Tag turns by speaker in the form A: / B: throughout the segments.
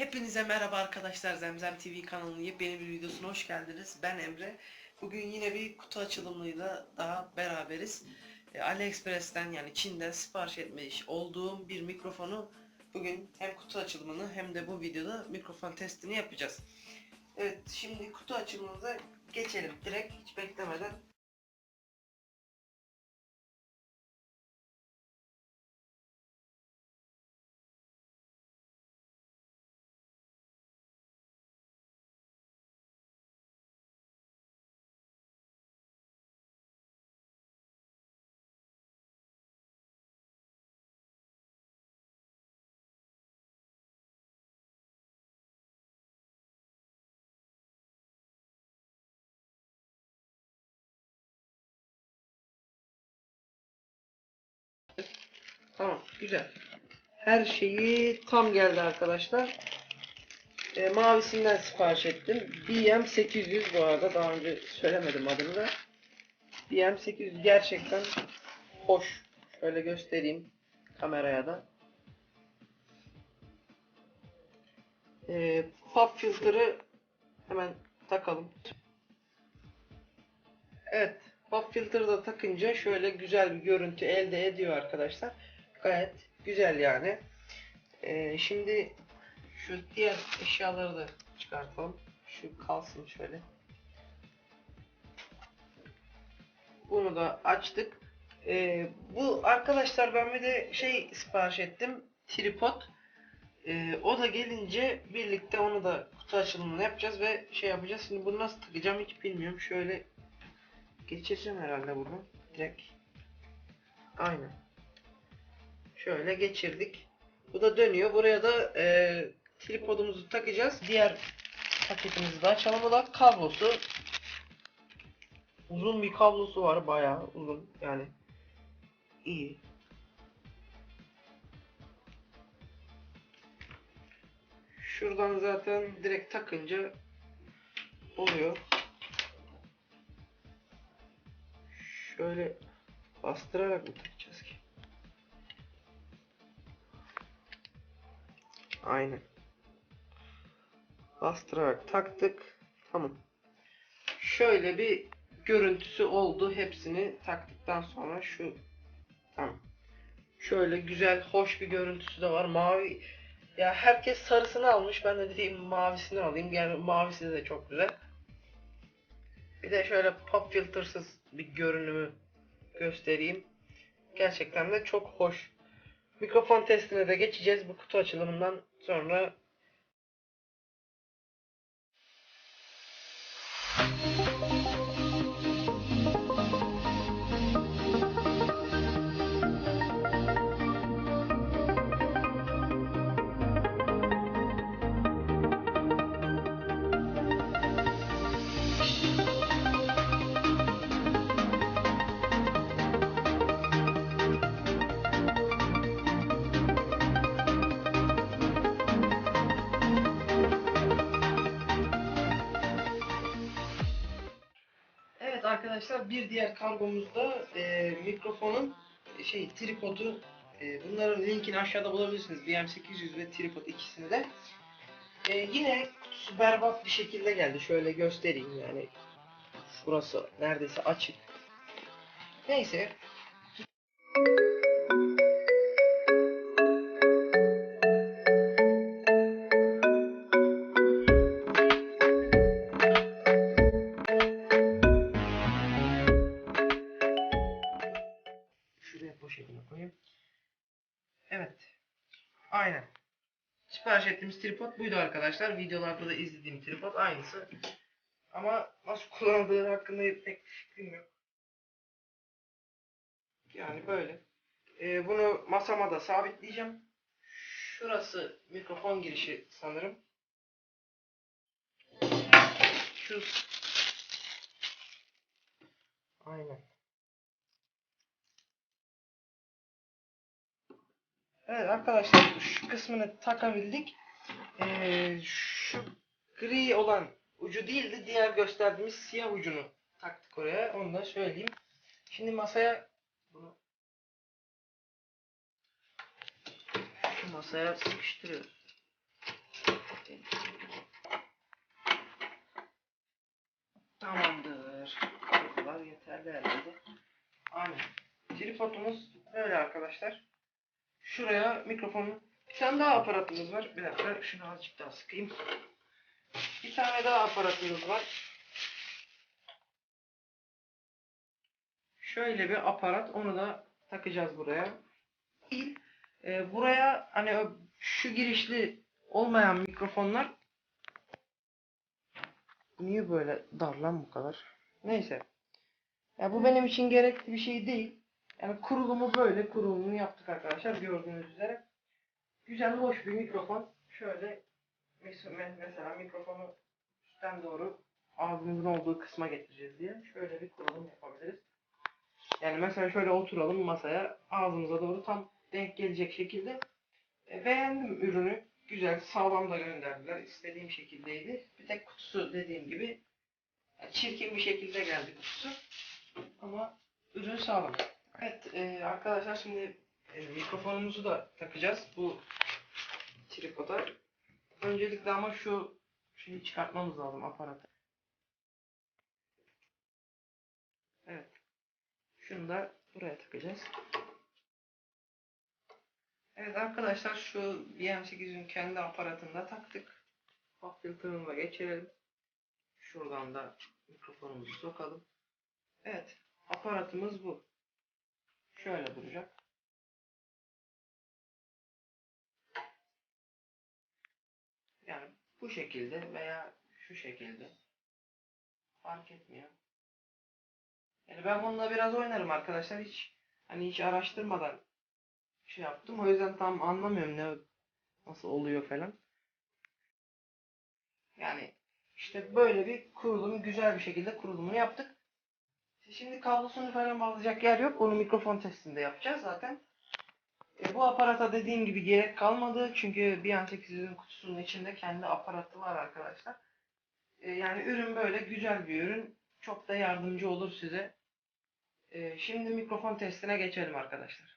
A: Hepinize merhaba arkadaşlar Zemzem TV kanalının yepyeni bir videosuna hoş geldiniz. Ben Emre. Bugün yine bir kutu açılımıyla daha beraberiz. E, AliExpress'ten yani Çin'den sipariş etmiş olduğum bir mikrofonu bugün hem kutu açılımını hem de bu videoda mikrofon testini yapacağız. Evet şimdi kutu açılımımıza geçelim direkt hiç beklemeden. Tamam güzel. Her şeyi tam geldi arkadaşlar. E, mavisinden sipariş ettim. BM800 bu arada daha önce söylemedim adını da. BM800 gerçekten hoş. Şöyle göstereyim kameraya da. E, pop filter'ı hemen takalım. Evet. Pop filter'ı da takınca şöyle güzel bir görüntü elde ediyor arkadaşlar. Gayet güzel yani. Ee, şimdi şu diğer eşyaları da çıkartalım. Şu kalsın şöyle. Bunu da açtık. Ee, bu arkadaşlar ben bir de şey sipariş ettim. Tripod. Ee, o da gelince birlikte onu da kutu açılımını yapacağız ve şey yapacağız. Şimdi bunu nasıl takacağım hiç bilmiyorum. Şöyle geçireceğim herhalde bunu. Direkt. Aynen. Şöyle geçirdik. Bu da dönüyor. Buraya da e, tripodumuzu takacağız. Diğer paketimizi de açalım. Bu da kablosu. Uzun bir kablosu var. Bayağı uzun. Yani iyi. Şuradan zaten direkt takınca oluyor. Şöyle bastırarak mı takacağız Aynen. Bastırarak taktık. Tamam. Şöyle bir görüntüsü oldu. Hepsini taktıktan sonra şu tamam. Şöyle güzel, hoş bir görüntüsü de var. Mavi. Ya herkes sarısını almış. Ben de dedim mavisini alayım. Yani mavisi de çok güzel. Bir de şöyle pop filtersız bir görünümü göstereyim. Gerçekten de çok hoş. Mikrofon testine de geçeceğiz bu kutu açılımından sonra. Evet arkadaşlar bir diğer kargomuzda e, mikrofonun e, şey tripodu e, bunların linkini aşağıda bulabilirsiniz. BM800 ve tripod ikisini de. E, yine kutusu berbat bir şekilde geldi. Şöyle göstereyim yani. Şurası neredeyse açık. Neyse. Evet. Aynen. Sipariş ettiğimiz tripod buydu arkadaşlar. Videolarda da izlediğim tripod aynısı. Ama nasıl kullanıldığı hakkında pek bir fikrim yok. Yani böyle. Ee, bunu masama da sabitleyeceğim. Şurası mikrofon girişi sanırım. Şu Aynen. Evet arkadaşlar şu kısmını takabildik. Ee, şu gri olan ucu değildi. Diğer gösterdiğimiz siyah ucunu taktık oraya. Onu da söyleyeyim. Şimdi masaya bunu şu masaya sıkıştırıyoruz. Tamamdır. Kadar yeterli herhalde. Aynen. Tripodumuz böyle arkadaşlar. Şuraya mikrofonu bir tane daha aparatımız var. Bir dakika şunu azıcık daha sıkayım. Bir tane daha aparatımız var. Şöyle bir aparat. Onu da takacağız buraya. Değil. Ee, buraya hani şu girişli olmayan mikrofonlar niye böyle dar lan bu kadar? Neyse. Ya bu benim için gerekli bir şey değil. Yani kurulumu böyle kurulumunu yaptık arkadaşlar gördüğünüz üzere. Güzel hoş bir mikrofon. Şöyle mes- mesela mikrofonu üstten doğru ağzımızın olduğu kısma getireceğiz diye şöyle bir kurulum yapabiliriz. Yani mesela şöyle oturalım masaya ağzımıza doğru tam denk gelecek şekilde. E, beğendim ürünü. Güzel, sağlam da gönderdiler. İstediğim şekildeydi. Bir tek kutusu dediğim gibi çirkin bir şekilde geldi kutusu. Ama ürün sağlam. Evet e, arkadaşlar şimdi e, mikrofonumuzu da takacağız bu tripoda. Öncelikle ama şu şeyi çıkartmamız lazım aparatı. Evet. Şunu da buraya takacağız. Evet arkadaşlar şu BM8'in kendi aparatında taktık. Pop filter'ına geçirelim. Şuradan da mikrofonumuzu sokalım. Evet. Aparatımız bu. Şöyle duracak. Yani bu şekilde veya şu şekilde fark etmiyor. Yani ben bununla biraz oynarım arkadaşlar. Hiç hani hiç araştırmadan şey yaptım. O yüzden tam anlamıyorum ne nasıl oluyor falan. Yani işte böyle bir kurulum güzel bir şekilde kurulumunu yaptık. Şimdi kablosunu falan bağlayacak yer yok. Onu mikrofon testinde yapacağız zaten. E, bu aparata dediğim gibi gerek kalmadı. Çünkü BM8'in kutusunun içinde kendi aparatı var arkadaşlar. E, yani ürün böyle güzel bir ürün. Çok da yardımcı olur size. E, şimdi mikrofon testine geçelim arkadaşlar.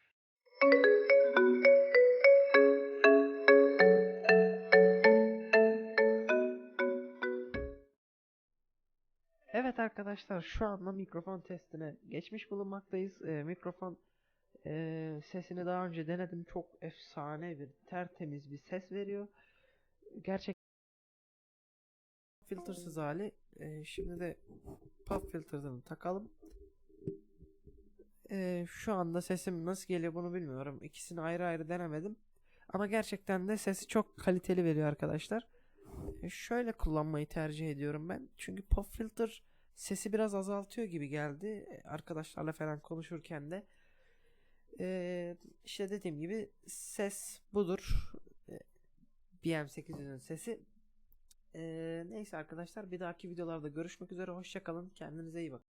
A: Evet arkadaşlar şu anda mikrofon testine geçmiş bulunmaktayız. Ee, mikrofon ee, sesini daha önce denedim. Çok efsane bir tertemiz bir ses veriyor. Gerçek filtresız hali. Ee, şimdi de pop filtre'ını takalım. Ee, şu anda sesim nasıl geliyor bunu bilmiyorum. İkisini ayrı ayrı denemedim. Ama gerçekten de sesi çok kaliteli veriyor arkadaşlar. Şöyle kullanmayı tercih ediyorum ben. Çünkü pop filter sesi biraz azaltıyor gibi geldi. Arkadaşlarla falan konuşurken de. E, işte dediğim gibi ses budur. E, BM8'in sesi. E, neyse arkadaşlar bir dahaki videolarda görüşmek üzere. Hoşçakalın. Kendinize iyi bakın.